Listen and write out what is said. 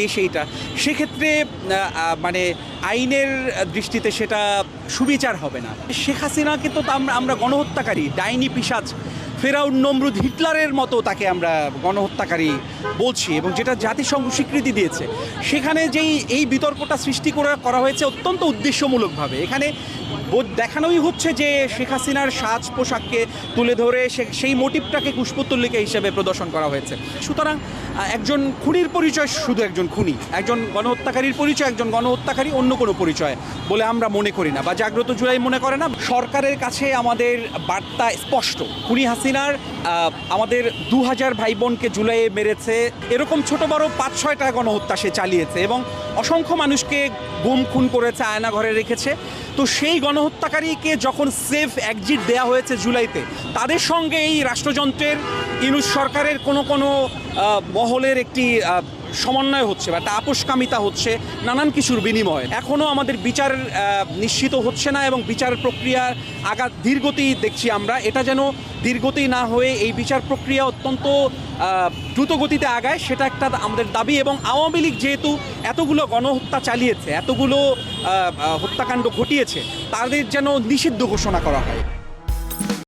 দেশ এইটা। সেক্ষেত্রে মানে আইনের দৃষ্টিতে সেটা সুবিচার হবে না। শেখ হাসিনাকে তো আমরা আমরা গণহত্যাকারী, ডাইনি পিসাজ ফেরাউন নমরুদ হিটলারের মতো তাকে আমরা গণহত্যাকারী বলছি এবং যেটা জাতিসংঘ স্বীকৃতি দিয়েছে। সেখানে যেই, এই বিতর্কটা সৃষ্টি করা করা হয়েছে অত্যন্ত উদ্দেশ্যমূলকভাবে। এখানে দেখানোই হচ্ছে যে শেখ হাসিনার সাজ পোশাককে তুলে ধরে সেই মোটিভটাকে পুষ্পতুল্লিকা হিসেবে প্রদর্শন করা হয়েছে। সুতরাং একজন খুনির পরিচয় শুধু একজন খুনি, একজন গণহত্যাকারীর পরিচয়, একজন গণহত্যাকারী অন্য কোনো পরিচয় বলে আমরা মনে করি না বা জাগ্রত জুলাই মনে করে না। সরকারের কাছে আমাদের বার্তা স্পষ্ট। খুনি হাসিনার আমাদের দু হাজার ভাই বোনকে জুলাইয়ে মেরেছে। এরকম ছোট বড় পাঁচ ছয়টা গণহত্যা সে চালিয়েছে এবং অসংখ্য মানুষকে গুম খুন করেছে, আয়না ঘরে রেখেছে। তো সেই গণহত্যাকারীকে যখন সেফ একজিট দেয়া হয়েছে জুলাইতে, তাদের সঙ্গে এই রাষ্ট্রযন্ত্রের ইনুস সরকারের কোনো কোনো মহলের একটি সমন্বয় হচ্ছে বা একটা আপোষকামিতা হচ্ছে নানান কিছুর বিনিময়ে। এখনও আমাদের বিচার নিশ্চিত হচ্ছে না এবং বিচার প্রক্রিয়ার আগা ধীরগতি দেখছি আমরা। এটা যেন ধীরগতি না হয়ে এই বিচার প্রক্রিয়া অত্যন্ত আহ, দ্রুত গতিতে আগায় সেটা একটা আমাদের দাবি এবং আওয়ামী লীগ যেহেতু এতগুলো গণহত্যা চালিয়েছে এতগুলো হত্যাকাণ্ড ঘটিয়েছে তাদের যেন নিষিদ্ধ ঘোষণা করা হয়।